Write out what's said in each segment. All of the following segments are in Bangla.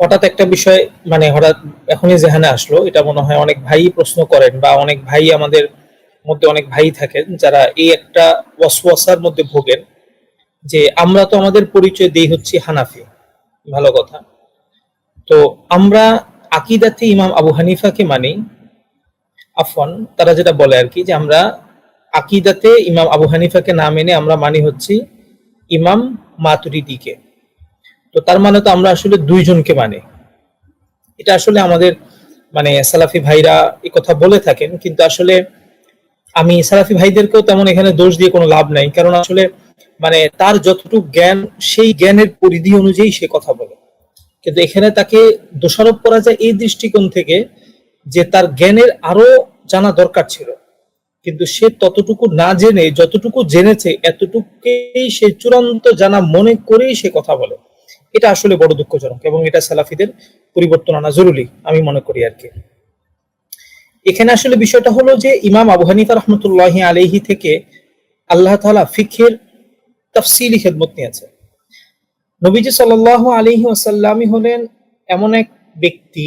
হঠাৎ একটা বিষয় মানে হঠাৎ এখনই জেহানে আসলো, এটা মনে হয় অনেক ভাই প্রশ্ন করেন বা অনেক ভাই আমাদের মধ্যে অনেক ভাই থাকেন যারা এই একটা ওয়াসওয়াসার মধ্যে ভোগেন যে আমরা তো আমাদের পরিচয় দেই হচ্ছে হানাফি, ভালো কথা। তো আমরা আকিদাতে ইমাম আবু হানিফাকে মানি। আফন তারা যেটা বলে আর কি যে আমরা আকিদাতে ইমাম আবু হানিফাকে না মেনে আমরা মানি হচ্ছি ইমাম মাতুরিদিকে। তো তার মানে তো আমরা আসলে দুইজনকে মানে। এটা আসলে আমাদের মানে সালাফি ভাইরা এই কথা বলে থাকেন, কিন্তু আসলে আমি সালাফি ভাইদেরকেও তেমন এখানে দোষ দিয়ে কোনো লাভ নাই, কারণ আসলে মানে তার যতটুকু জ্ঞান, সেই জ্ঞানের পরিধি অনুযায়ী সে কথা বলে। কিন্তু এখানে তাকে দোষারোপ করা যায় এই দৃষ্টিকোণ থেকে যে তার জ্ঞানের আরও জানা দরকার ছিল। কিন্তু সে ততটুকু না জেনে, যতটুকু জেনেছে এতটুকুই সে চূড়ান্ত জানা মনে করেই সে কথা বলে। এটা আসলে বড় দুঃখজনক এবং এটা সালাফিদের পরিবর্তন আনা জরুরি, আমি মনে করি আর কি। এখানে আসলে বিষয়টা হলো যে ইমাম আবু হানিফা রহমতুল্লাহ আলহি থেকে আল্লাহ তালা ফিখের তফসিলি খেদমত নিয়েছে নবীজি সাল আলহি আসাল্লামই হলেন এমন এক ব্যক্তি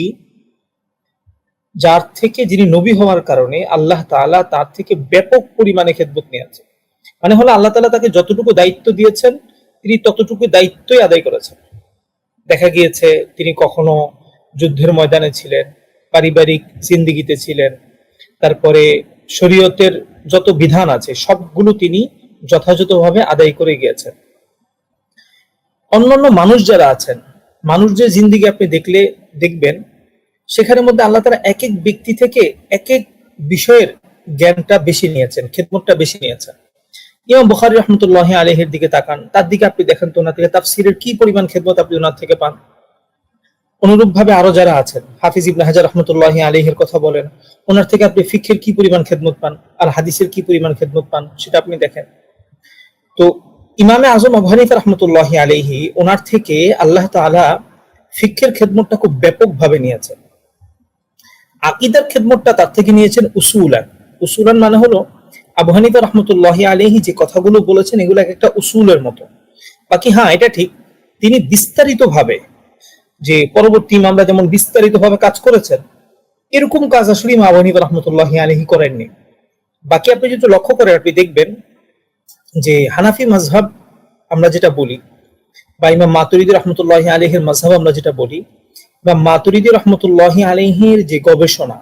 যার থেকে যিনি নবী হওয়ার কারণে আল্লাহ তাআলা তার থেকে ব্যাপক পরিমাণে খেদমত নিয়েছে মানে হলো আল্লাহ তালা তাকে যতটুকু দায়িত্ব দিয়েছেন, তিনি ততটুকু দায়িত্বই আদায় করেছেন। দেখা গিয়েছে তিনি কখনো যুদ্ধের ময়দানে ছিলেন, পারিবারিক জিন্দিগিতে ছিলেন। তারপরে শরীয়তের যত বিধান আছে, সবগুলো তিনি যথাযথভাবে আদায় করে গিয়েছেন। অন্যান্য মানুষ যারা আছেন, মানুষ যে জিন্দিগি আপনি দেখলে, দেখবেন, সেখানের মধ্যে আল্লাহ তারা এক এক ব্যক্তি থেকে এক এক বিষয়ের জ্ঞানটা বেশি নিয়েছেন, খেদমতটা বেশি নিয়েছেন। ইমাম বুখারি রহমতুল্লাহ আলহের দিকে তাকান। তার দিকে আপনি দেখেন তো ওনার থেকে তাফসিরের কি পরিমাণ খেদমত আপনি ওনার থেকে পান? অনুরূপ ভাবে আরও যারা আছেন, হাফিজ ইবনে হাজার রহমতুল্লাহ আলহের কথা বলেন, ওনার থেকে আপনি ফিক্ষের কি পরিমাণ খেদমত পান আর হাদিসের কি পরিমাণ খেদমত পান সেটা আপনি দেখেন। তো ইমামে আজম আবু হানিফা রহমতুল্লাহ আলহি ওনার থেকে আল্লাহ তাআলা ফিক্ষের খেদমতটা খুব ব্যাপকভাবে নিয়েছেন। আকিদার খেদমতটা তার থেকে নিয়েছেন উসুলান। উসুলান মানে হলো আবু হানিফা রহমতুল্লাহ আলহি যে কথাগুলো বলেছেন, এগুলো এক একটা উসুলের মতো। বাকি হ্যাঁ এটা ঠিক। তিনি বিস্তারিত ভাবে যে পরবর্তী ইমামরা যেমন বিস্তারিত ভাবে কাজ করেছেন, এরকম কাজ আসলে ইমাম আবু হানিফা রহমতুল্লাহ আলহি করেননি। বাকি আপনি যদি লক্ষ্য করেন, আপনি দেখবেন যে হানাফি mazhab আমরা যেটা বলি, বা ইমাম মাতুরিদি রহমতুল্লাহ আলহের mazhab আমরা যেটা বলি বা মাতুরিদি রহমতুল্লাহ আলহির যে গবেষণা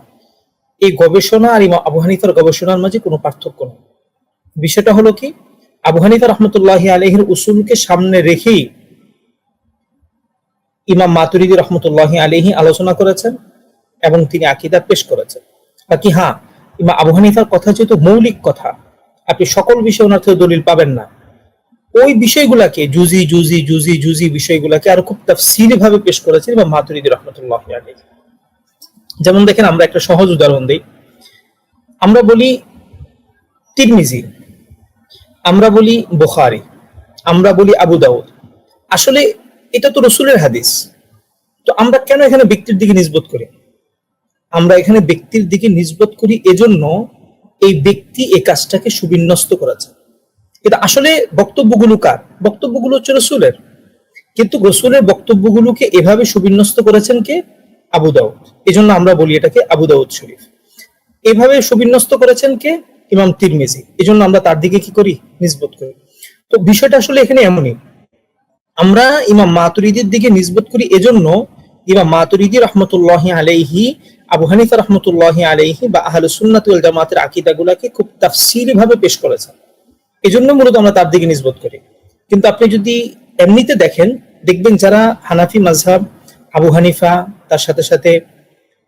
এই গবেষণা আর ইমাম আবু হানিফার গবেষণার মাঝে কোনো পার্থক্য নেই। বিষয়টা হলো কি? আবু হানিফা রহমতুল্লাহ আলহির উসুলকে সামনে রেখেই ইমাম মাতুরিদি রহমতুল্লাহ আলহি আলোচনা করেছেন এবং তিনি আকিদা পেশ করেছেন। বাকি হ্যাঁ ইমাম আবু হানিফার কথা যেহেতু মৌলিক কথা, আপনি সকল বিষয় ওনার থেকে দলিল পাবেন না। ওই বিষয়গুলাকে জুজি জুজি জুজি জুজি বিষয়গুলাকে আরও খুব তাফসিলি ভাবে পেশ করেছেন ইমাম মাতুরিদি রহমতুল্লাহ আলহি যেমন দেখেন আমরা একটা সহজ উদাহরণ দিই। আমরা বলি তিরমিজি, আমরা বলি বুখারি, আমরা বলি আবু দাউদ। আসলে এটা তো রসুলের হাদিস। তো আমরা কেন এখানে ব্যক্তির দিকে নিজবত করি? আমরা এখানে ব্যক্তির দিকে নিজবত করি এজন্য এই ব্যক্তি এই কাজটাকে সুবিন্যস্ত করেছে। কিন্তু আসলে বক্তব্যগুলো কার? বক্তব্যগুলো হচ্ছে রসুলের। কিন্তু রসুলের বক্তব্যগুলোকে এভাবে সুবিন্যস্ত করেছেন কে? আবু দাউদ। এই জন্য আমরা বলি এটাকে আবু দাউদ শরীফ। এভাবে সুবিন্যস্ত করেছেন কে? ইমাম তিরমিজি। এই জন্য আমরা তার দিকে কি করি? নিজবত করি। তো বিষয়টা আসলে এখানে এমনই। আমরা ইমাম মাতুরিদির দিকে নিজবত করি এজন্য ইমাম মাতুরিদি রহমতুল্লাহ আলাইহি, আবু হানিফা রহমতুল্লাহ আলাইহি বা আহলে সুন্নাতুল জামাতের আকিদাগুলাকে খুব তাফসিলি ভাবে পেশ করেছেন। এজন্য মূলত আমরা তার দিকে নিজবত করি। কিন্তু আপনি যদি এমনিতে দেখেন, দেখবেন যারা হানাফি মাঝহাব আবু হানিফা তার সাথে সাথে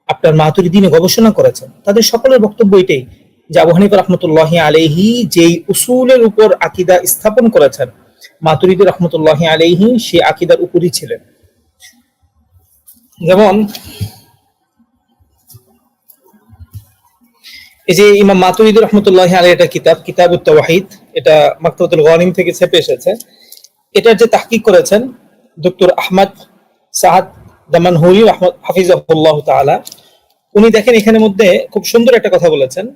আপনার মাতুরি দিনে গবেষণা করেছেন। তাদের সকলের বক্তব্য এটাই যে আবু হানিফা রহমতুল্লাহ আলহি যেই উসুলের উপর আকিদা স্থাপন করেছেন মাতুরিদি রহমতুল্লাহ আলহি সে আকিদার উপরই ছিলেন। যেমন এই যে ইমাম মাতুরিদি রহমতুল্লাহ আলী এটা কিতাব কিতাব এটা মাকতাবুল গনিম থেকে ছেপে এসেছে। এটার যে তাহকিক করেছেন ডক্টর আহমদ সাহাদ দামান হুই হাফিজাহুল্লাহ তাআলা উনি দেখেন এখানে মধ্যে খুব সুন্দর একটা কথা বলেছেন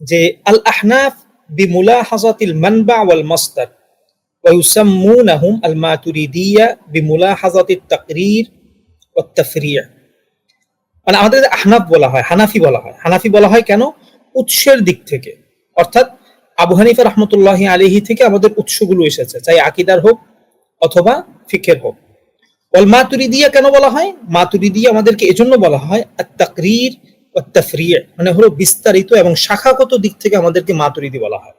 যে আল আহনাফ বিমুলাহাজাতিল মানবা ওয়াল মাসদার ويسمونهم الماتريدية بملاحظة التقرير ওয়াত্তাফরিয়া মানে আমাদের আহনাফ বলা হয় হানাফি বলা হয় হানাফি বলা হয় কেন উৎসের দিক থেকে অর্থাৎ আবু হানিফা রহমতুল্লাহ আলিহি থেকে আমাদের উৎসগুলো এসেছে চাই আকিদার হোক অথবা ফিকের হোক ওয়াল মাতুরিদিয়া কেন বলা হয়? মাতুরিদিয়া আমাদেরকে এজন্য বলা হয় তাকরির তাফরিয়া মানে হলো বিস্তারিত এবং শাখাগত দিক থেকে আমাদেরকে মাতুরিদি বলা হয়।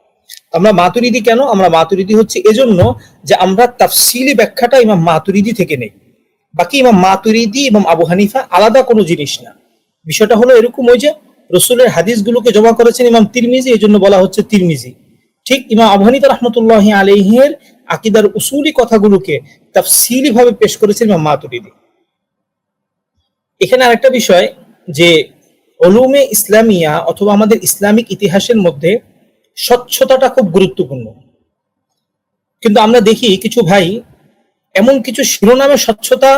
আমরা মাতুরিদি কেন? আমরা মাতুরিদি হচ্ছে এজন্য যে আমরা তাফসিলি ব্যাখ্যাটা ইমাম মাতুরিদি থেকে নেই। বাকি ইমাম মাতুরিদি এবং আবু হানিফা আলাদা কোনো জিনিস না। বিষয়টা হলো এরকম ওই যে রসুলের হাদিসগুলোকে জমা করেছেন ইমাম তিরমিজি এই জন্য বলা হচ্ছে তিরমিজি। ঠিক ইমাম আবু হানিফা রহমতুল্লাহ আলহের আকিদার উসুলি কথাগুলোকে তাফসিলি ভাবে পেশ করেছেন ইমাম মাতুরিদি। এখানে আরেকটা বিষয় যে অলুমে ইসলামিয়া অথবা আমাদের ইসলামিক ইতিহাসের মধ্যে স্বচ্ছতাটা খুব গুরুত্বপূর্ণ। কিন্তু আমরা দেখি কিছু ভাই এমন কিছু শিরোনামে স্বচ্ছতা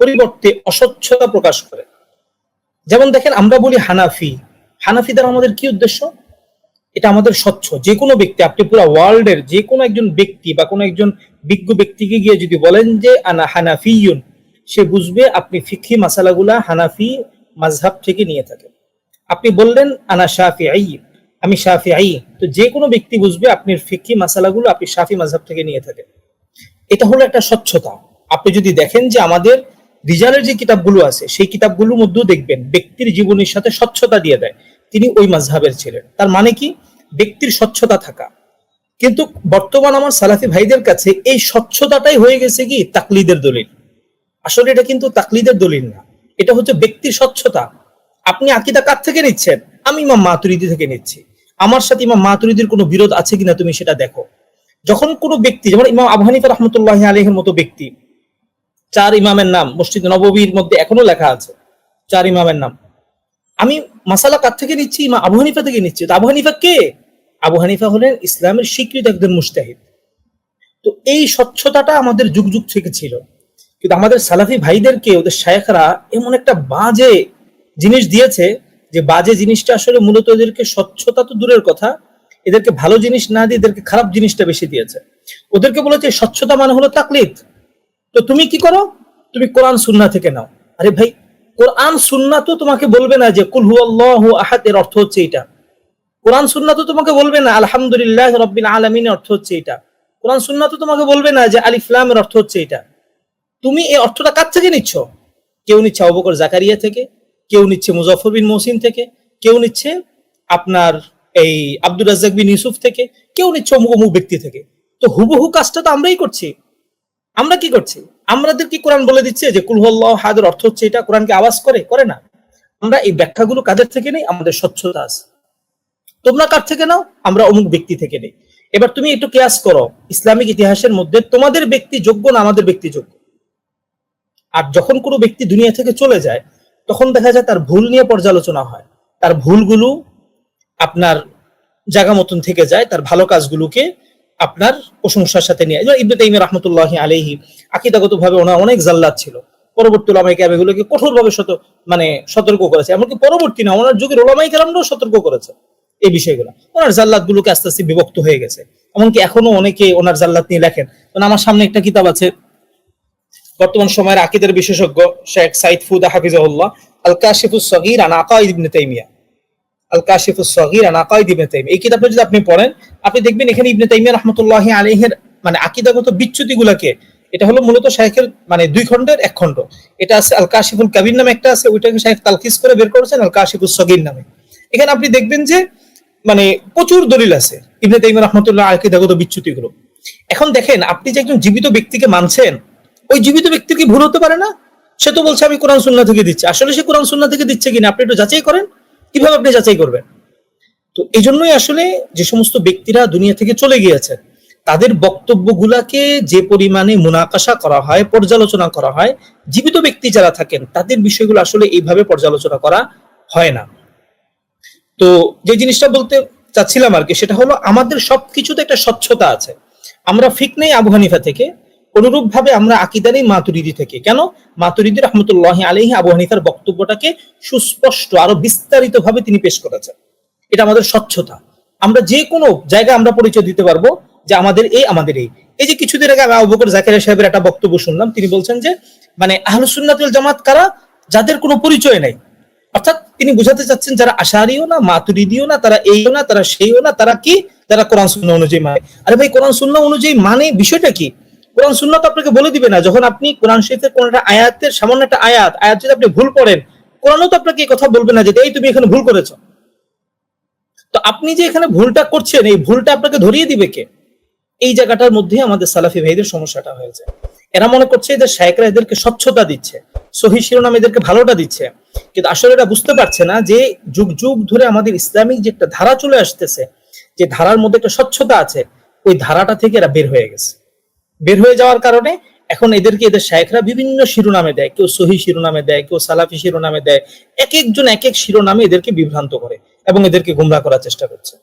পরিবর্তে অস্বচ্ছতা প্রকাশ করে। যেমন দেখেন আমরা বলি হানাফি। হানাফি দ্বারা আমাদের কি উদ্দেশ্য? এটা আমাদের স্বচ্ছ। যে কোনো ব্যক্তি, আপনি পুরো ওয়ার্ল্ডের যে কোনো একজন ব্যক্তি বা কোনো একজন বিজ্ঞ ব্যক্তিকে গিয়ে যদি বলেন যে, আনা হানাফিয়ুন সে বুঝবে আপনি ফিকি মাসালাগুলা হানাফি মাঝহাব থেকে নিয়ে থাকেন। আপনি বললেন, আনা শাফি আই আমি শাফি আই তো যে কোনো ব্যক্তি বুঝবে আপনি ফিকি মাসালাগুলো আপনি শাফি মাঝহাব থেকে নিয়ে থাকেন। এটা হলো একটা স্বচ্ছতা। আপনি যদি দেখেন যে আমাদের রিজালের যে কিতাবগুলো আছে, সেই কিতাবগুলোর মধ্যেও দেখবেন, ব্যক্তির জীবনের সাথে স্বচ্ছতা দিয়ে দেয়। তিনি ওই মাঝহাবের ছিলেন। তার মানে কি? ব্যক্তির স্বচ্ছতা থাকা। কিন্তু বর্তমান আমার সালাফি ভাইদের কাছে এই স্বচ্ছতাটাই হয়ে গেছে কি? তাকলিদের দলিল। আসলে এটা কিন্তু তাকলিদের দলিল না। এটা হচ্ছে ব্যক্তির স্বচ্ছতা। আপনি আকিদা কার থেকে নিচ্ছেন? আমি ইমাম মাতুরিদি থেকে নিচ্ছি। আমার সাথে ইমাম মাতুরিদির কোনো বিরোধ আছে কিনা তুমি সেটা দেখো। যখন কোনো ব্যক্তি, যেমন ইমাম আবু হানিফা রহমতুল্লাহ আলহের মতো ব্যক্তি, চার ইমামের নাম, মসজিদ নববীর মধ্যে এখনও লেখা আছে, চার ইমামের নাম। আমি মাসালা কার থেকে নিচ্ছি? ইমাম আবু হানিফা থেকে নিচ্ছি। তো আবু হানিফা কে? আবু হানিফা হলেন ইসলামের স্বীকৃত একজন মুস্তাহিদ। তো এই স্বচ্ছতাটা আমাদের যুগ যুগ থেকে ছিল। কিন্তু আমাদের সালাফি ভাইদেরকে ওদের শায়েখরা এমন একটা বাজে জিনিস দিয়েছে যে বাজে জিনিসটা আসলে মূলত এদেরকে স্বচ্ছতা তো দূরের কথা, এদেরকে ভালো জিনিস না দিয়ে এদেরকে খারাপ জিনিসটা বেশি দিয়েছে। ওদেরকে বলেছে স্বচ্ছতা মানে হলো তাকলিদ। তো তুমি কি করো? তুমি কোরআন সুন্না থেকে নাও। আরে ভাই কোরআন সুন্না তো তোমাকে বলবে না যে কুল আল্লাহ আহাদ, এর অর্থ হচ্ছে এটা। কোরআন সুন্না তো তোমাকে বলবে না আলহামদুলিল্লাহ রব্বিল আলমিনের অর্থ হচ্ছে এটা। কোরআন সুন্না তো তোমাকে বলবে না যে আলিফলামের অর্থ হচ্ছে এটা। তুমি এই অর্থটা কার থেকে নিচ্ছ? কেউ নিচ্ছে অবকর জাকারিয়া থেকে, কেউ নিচ্ছে মুজফর বিন মহসিন থেকে, কেউ নিচ্ছে আপনার এই আব্দুর রাজ্জাক বিন ইউসুফ থেকে, কেউ নিচ্ছে অমুক অমুক ব্যক্তি থেকে। তো হুবহু কাজটা তো আমরাই করছি। আমরা কি করছি? আমাদের কি কোরআন বলে দিচ্ছে যে কুলহল্লাহ হাদের অর্থ হচ্ছে এটা কোরআনকে আওয়াজ করে? করে না। আমরা এই ব্যাখ্যাগুলো কাদের থেকে নেই? আমাদের স্বচ্ছতা আছে। তোমরা কার থেকে নাও? আমরা অমুক ব্যক্তি থেকে নেই। এবার তুমি একটু কেয়াস করো। ইসলামিক ইতিহাসের মধ্যে তোমাদের ব্যক্তি যোগ্য না আমাদের ব্যক্তি যোগ্য? আর যখন কোনো ব্যক্তি দুনিয়া থেকে চলে যায়, তখন দেখা যায় তার ভুল নিয়ে পর্যালোচনা হয়। তার ভুলগুলো আপনার জায়গা মতন থেকে যায়, তার ভালো কাজগুলোকে আপনার প্রশংসার সাথে নিয়ে ইবনে তাইমিয়া রহমতুল্লাহ আলাইহি আকিদাগত ভাবে ওনার অনেক জাল্লাদ ছিল। পরবর্তী ওলামাই কেরাম এগুলোকে কঠোর ভাবে শত মানে সতর্ক করেছে। এমনকি পরবর্তী না, ওনার যুগের ওলামাই কেরামরাও সতর্ক করেছে এই বিষয়গুলো। ওনার জাল্লাদ গুলোকে আস্তে আস্তে বিভক্ত হয়ে গেছে। এমনকি এখনও অনেকে ওনার জাল্লাদ নিয়ে লেখেন। কারণ আমার সামনে একটা কিতাব আছে। বর্তমান সময়ের আকিদের বিশেষজ্ঞ শেখ সাইদ ফুদা হাফিজাহুল্লাহ আল কাশিফুস সগীর আন আকাইদ ইবনে তাইমিয়া। আল কাশিফুস সগীর, আন আকাইদ ইবনে তাইমিয়া। এই কিতাবটা যদি আপনি পড়েন, আপনি দেখবেন এখানে ইবনে তাইমিয়া রাহমাতুল্লাহ আলাইহির মানে আকিদাগত বিচ্যুতিগুলোকে, এটা হলো মূলত শাইখের মানে দুই খণ্ডের এক খণ্ড। এটা আছে আল কাশিফুল কাবির নামে একটা আছে, ওইটাকে শাইখ তালকিস করে বের করেছেন আল কাশিফুস সগীর নামে। এখানে আপনি দেখবেন যে মানে প্রচুর দলিল আছে ইবনে তাইমিয়া রাহমাতুল্লাহ আকিদাগত বিচ্যুতিগুলো। এখন দেখেন, আপনি যে একজন জীবিত ব্যক্তিকে মানছেন, ওই জীবিত ব্যক্তি কি ভুল হতে পারে না? সে তো বলছে, আমি কোরআন সুন্না থেকে দিচ্ছি। আসলে সে কোরআন সুন্না থেকে দিচ্ছে কিনা? আপনি একটু যাচাই করেন। কীভাবে আপনি যাচাই করবেন? তো এই জন্যই আসলে যে সমস্ত ব্যক্তিরা দুনিয়া থেকে চলে গিয়েছে, তাদের বক্তব্যগুলাকে যে পরিমাণে মুনাকাশা করা হয়, পর্যালোচনা করা হয়, জীবিত ব্যক্তি যারা থাকেন, তাদের বিষয়গুলো আসলে এইভাবে পর্যালোচনা করা হয় না। তো যে জিনিসটা বলতে চাচ্ছিলাম আর কি, সেটা হলো আমাদের সবকিছুতে একটা স্বচ্ছতা আছে। আমরা ফিক নেই আবু হানিফা থেকে অনুরূপ ভাবে আমরা আকিদা নেই মাতুরিদি থেকে। কেন? মাতুরিদি রহমতুল্লাহ আলহি আবু হানিফার বক্তব্যটাকে সুস্পষ্ট, আরও বিস্তারিত ভাবে তিনি পেশ করেছেন। এটা আমাদের স্বচ্ছতা। আমরা যে কোনো জায়গায় আমরা পরিচয় দিতে পারব যে আমাদের এই আমাদের এই। এই যে কিছুদিন আগে আমি আবু বকর জাকিরিয়া সাহেবের একটা বক্তব্য শুনলাম, তিনি বলছেন যে মানে আহলুসুন্নাতুল জামাত কারা? যাদের কোনো পরিচয় নাই। অর্থাৎ তিনি বুঝাতে চাচ্ছেন যারা আশারিও না, মাতুরিদিও না, তারা এইও না, তারা সেইও না, তারা কি? তারা কোরআন শূন্য অনুযায়ী মানে। আরে ভাই কোরআন শূন্য অনুযায়ী মানে বিষয়টা কি? কোরআন শূন্য তো আপনাকে বলে দিবে না, যখন আপনি কোরআন শরীফের কোন একটা আয়াতের সামান্য একটা আয়াত আয়াত যদি আপনি ভুল করেন, কোরআনও তো আপনাকে এই কথা বলবে না যে, এই তুমি এখানে ভুল করেছ। তো আপনি যে এখানে ভুলটা করছেন, এই ভুলটা আপনাকে ধরিয়ে দিবে কে? এই জায়গাটার মধ্যে আমাদের সালাফি ভাইদের সমস্যাটা হয়েছে। এরা মনে করছে যে শায়করা এদেরকে স্বচ্ছতা দিচ্ছে, সহি শিরোনাম এদেরকে ভালোটা দিচ্ছে। কিন্তু আসলে এরা বুঝতে পারছে না যে যুগ যুগ ধরে আমাদের ইসলামিক যে একটা ধারা চলে আসতেছে, যে ধারার মধ্যে একটা স্বচ্ছতা আছে, ওই ধারাটা থেকে এরা বের হয়ে গেছে। বের হয়ে যাওয়ার কারণে এখন এদেরকে এদের শায়েখরা বিভিন্ন শিরোনামে দেয়, কেউ সহি শিরোনামে দেয়, কেউ সালাফি শিরোনামে দেয়, এক একজন এক এক শিরোনামে এদেরকে বিভ্রান্ত করে এবং এদেরকে গুমরা করার চেষ্টা করছে।